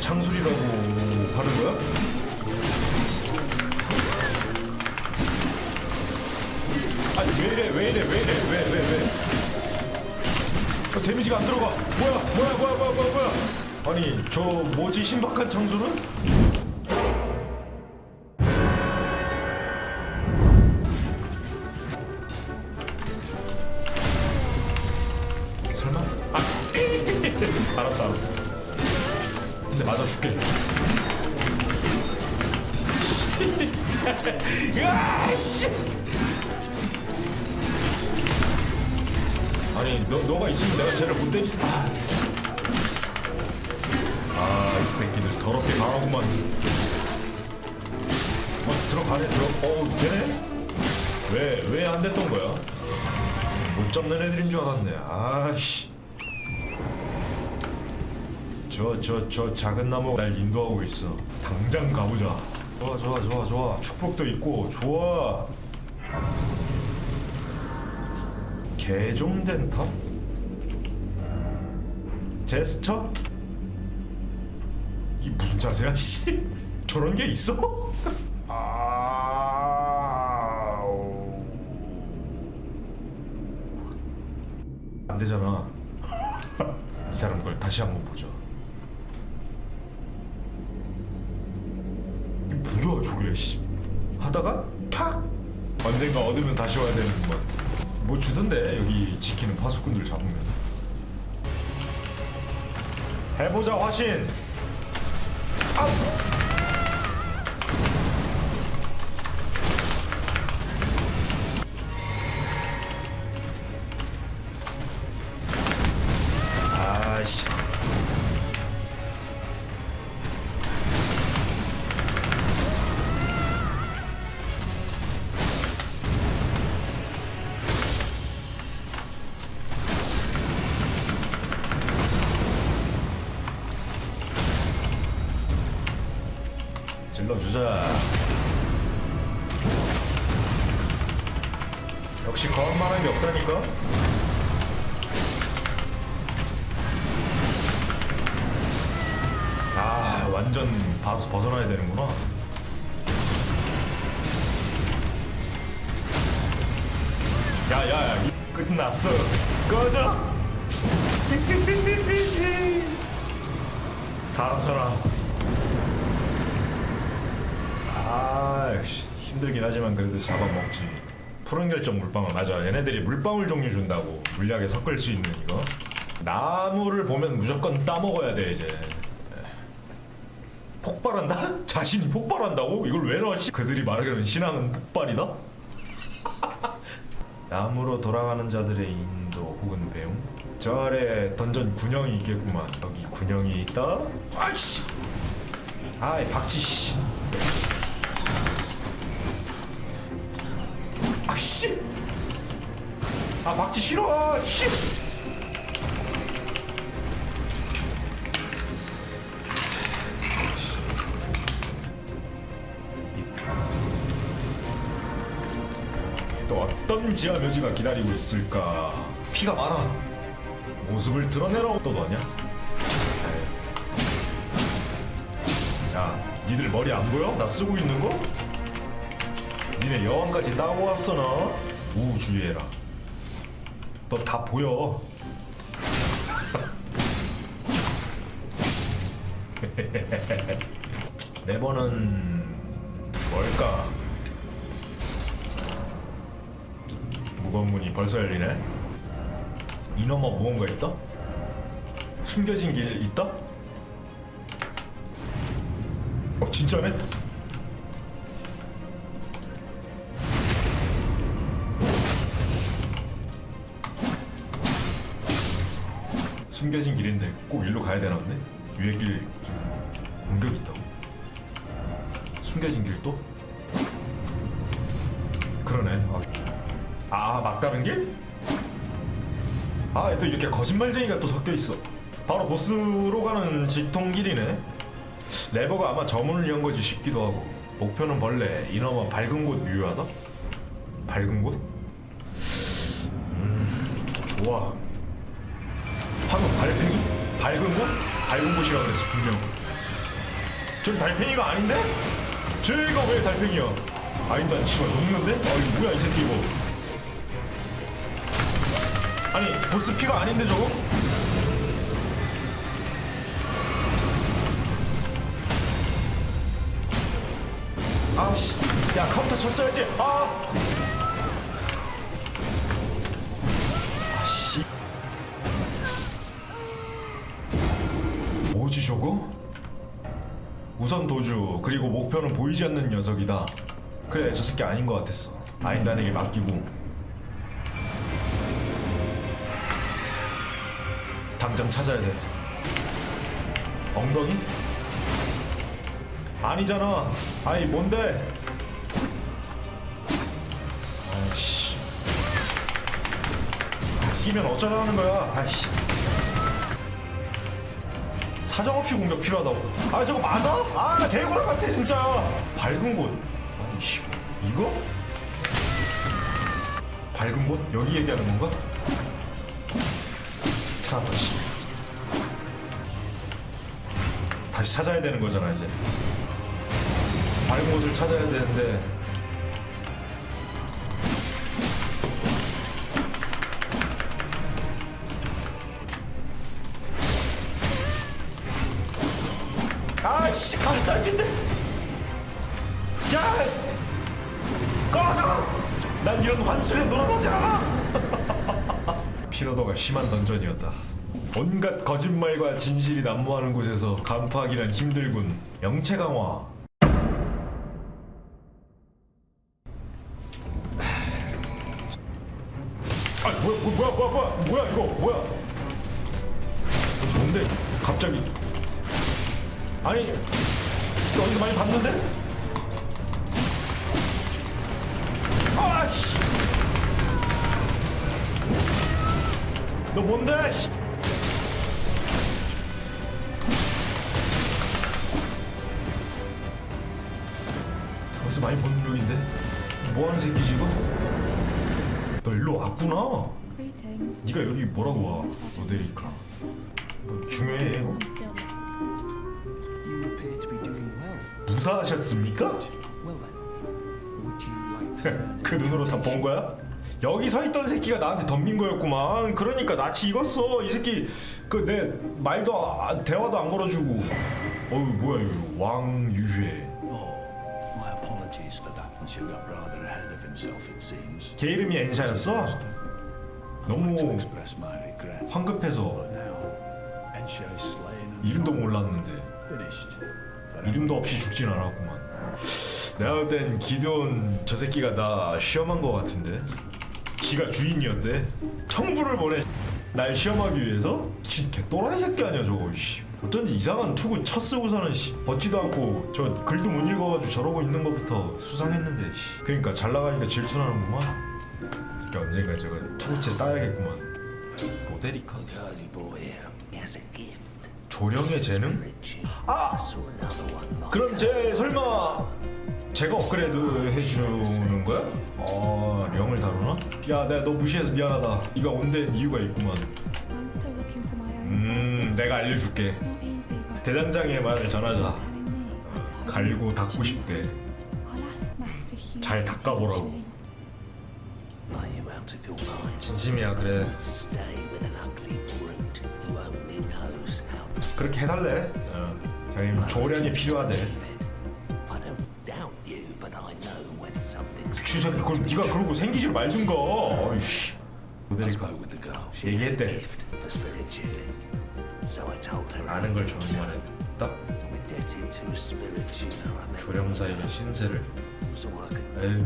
창술이라고 하는 거야? 아니 왜 이래 왜 이래 왜 이래 왜왜 왜, 어, 데미지가 안 들어가 뭐야 뭐야 뭐야 뭐야 뭐야 뭐야 아니 저 뭐지 신박한? 설마? 아 알았어 알았어 맞아줄게. 으아, 씨. 아니 너, 너가 있으면 내가 쟤를 못 때리 아이 새끼들 더럽게 강하구만. 어 들어가네 들어. 어 되네? 왜왜 안 됐던 거야? 못 잡는 애들인 줄 알았네. 아씨 저 저 저 작은 나무가 날 인도하고 있어 당장 가보자 좋아 좋아 좋아 좋아 축복도 있고 좋아 개종된 탑? 제스처? 이게 무슨 자세야 씨 저런 게 있어? 아우. 안 되잖아 이 사람 걸 다시 한번 보자 이게 저게 씨. 하다가 탁! 언젠가 얻으면 다시 와야 되는구만 뭐 주던데 여기 지키는 파수꾼들 잡으면. 해보자 화신! 아우 게 없다니까 아 완전 바로 벗어나야 되는구나. 야야야 끝났어. 꺼져! 살아서라 아 역시 힘들긴 하지만 그래도 잡아먹지 푸른 결정 물방울 맞아 얘네들이 물방울 종류 준다고 물약에 섞을 수 있는 이거 나무를 보면 무조건 따먹어야 돼 이제 폭발한다? 자신이 폭발한다고? 이걸 왜? 씨? 그들이 말하기로는 신앙은 폭발이다? 나무로 돌아가는 자들의 인도 혹은 배움 저 아래 던전 군형이 있겠구만 여기 군형이 있다 아이씨 아이 박쥐 씨 씨. 아 박쥐 싫어. 씨. 또 어떤 지하 묘지가 기다리고 있을까? 피가 많아. 모습을 드러내라고 또 너냐? 야 니들 머리 안 보여? 나 쓰고 있는 거? 니네 여왕까지 따고 왔어 너 우주의해라 너 다 보여 네번은 뭘까 무거운 문이 벌써 열리네 이놈아 무언가 있다? 숨겨진 길 있다? 어 진짜네? 숨겨진 길인데 꼭 일로 가야 되나 본데? 위에 길좀 공격이 있다고 숨겨진 길도? 그러네 아, 아 막다른 길? 아 또 이렇게 거짓말쟁이가 또 섞여 있어 바로 보스로 가는 직통길이네 레버가 아마 저 문을 연 거지 싶기도 하고 목표는 벌레 이놈아 밝은 곳 유효하다? 밝은 곳? 음 좋아 방금 발팽이? 밝은 곳? 밝은 곳이라고 그랬어 분명 전 달팽이가 아닌데? 쟤가 왜 달팽이야? 아니다, 씨발 녹는데? 아 이거 뭐야 이 새끼 이거? 아니 보스 피가 아닌데 저거? 아씨, 야 카운터 쳤어야지. 아, 저거? 우선 도주 그리고 목표는 보이지 않는 녀석이다. 그래 저 새끼 아닌 것 같았어. 아인단에게 맡기고 당장 찾아야 돼. 엉덩이? 아니잖아. 아니 뭔데? 아이씨. 끼면 어쩌자는 거야? 아이씨. 사정없이 공격 필요하다고. 아 저거 맞아? 아 개구라 같아 진짜. 밝은 곳. 아이씨. 이거? 밝은 곳? 여기 얘기하는 건가? 찾았다 씨. 다시 찾아야 되는 거잖아 이제. 밝은 곳을 찾아야 되는데 술에 놀아나지 않아 피로도가 심한 던전이었다. 온갖 거짓말과 진실이 난무하는 곳에서 간파하기란 힘들군 영체 강화. 아 뭐야 뭐, 뭐야 뭐야 뭐야 뭐야 이거 뭐야? 뭔데? 갑자기? 아니 진짜 어디서 많이 봤는데? 아씨 너 뭔데 씨. 어디서 많이 본 룩인데 뭐하는 새끼지 이거 너 일로 왔구나. 네가 여기 뭐라고 와 로데리카 뭐 중요해. 무사하셨습니까? 그 눈으로 다 본 거야? 여기 서 있던 새끼가 나한테 덤빈 거였구만 그러니까 낯이 익었어 이 새끼 그 내 말도 아, 대화도 안 걸어주고 어우 뭐야 이거 왕유회 Oh, my apologies for that. You got rather ahead of himself, it seems. 걔 이름이 엔샤였어? 너무. 황급해서 이름도 몰랐는데. 이름도 없이 죽진 않았구만 내가 볼 땐 기돈 저 새끼가 나 시험한 거 같은데 지가 주인이었대 청부를 보내 날 시험하기 위해서 진짜 또라이 새끼 아니야 저거 씨. 어쩐지 이상한 투구 첫 쓰고서는 씨, 벗지도 않고 저 글도 못 읽어가지고 저러고 있는 것부터 수상했는데 씨. 그러니까 잘 나가니까 질투나는구만 특히 언젠가 저거 투구째 따야겠구만 로데리카. 조령의 재능? 아! 그럼 쟤 설마 제가 업그레이드 해주는 거야? 아 령을 다루나? 야 내가 너 무시해서 미안하다 네가 온 데는 이유가 있구만 I'm still looking for my own. 음 내가 알려줄게 It's not easy, but 대장장의 말을 전하자 telling me. 갈고 닦고 싶대 I'll ask Master Hugh. 잘 to 닦아보라고. teach me. Are you out of your mind? 진심이야 그래 Stay with an ugly brute who only knows how to 그렇게 해달래 어. 자기 조련이 필요하대 주새끼 그럼 네가 그러고 생기질 말든가 모델이가 the girl. She 얘기했대 아는 걸딱 met. 조령사에게 신세를 에이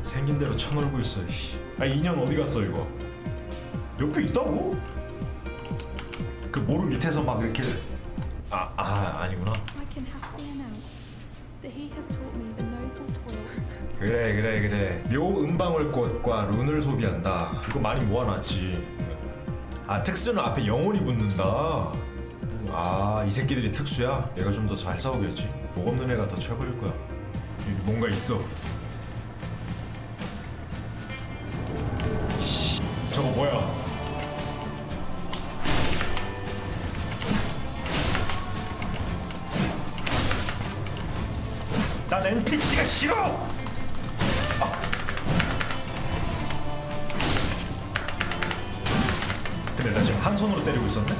생긴 대로 쳐놀고 있어 씨. 아 인연 어디 갔어 이거 옆에 있다고? 그 모루 밑에서 막 이렇게 아, 아 아니구나 그래 그래 그래. 묘 은방울꽃과 룬을 소비한다. 이거 많이 모아놨지. 아 특수는 앞에 영혼이 붙는다. 아 이 새끼들이 특수야? 얘가 좀 더 잘 싸우겠지? 목 없는 애가 더 최고일 거야. 뭔가 있어. 씨, 저거 뭐야 싫어. 아. 그래 나 지금 한 손으로 때리고 있었네.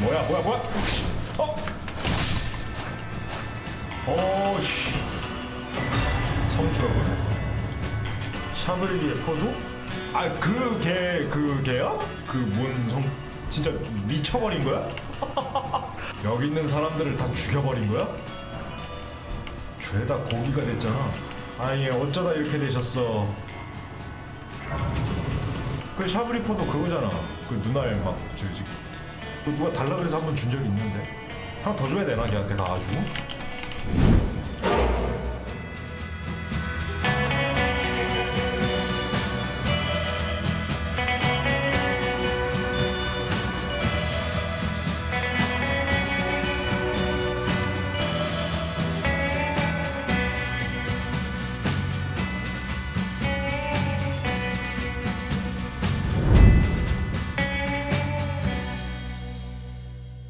뭐야 뭐야 뭐야? 씨, 어? 어씨 성추라고요? 샤브리리의 포도? 아 그 개 그 개야? 그 뭔 성 진짜 미쳐버린 거야? 여기 있는 사람들을 다 죽여버린 거야? 죄다 고기가 됐잖아. 아니 어쩌다 이렇게 되셨어? 그 샤브리포도 그거잖아. 그 눈알 막 저기 그 누가 달라 그래서 한 번 준 적이 있는데 하나 더 줘야 되나 걔한테 가가지고?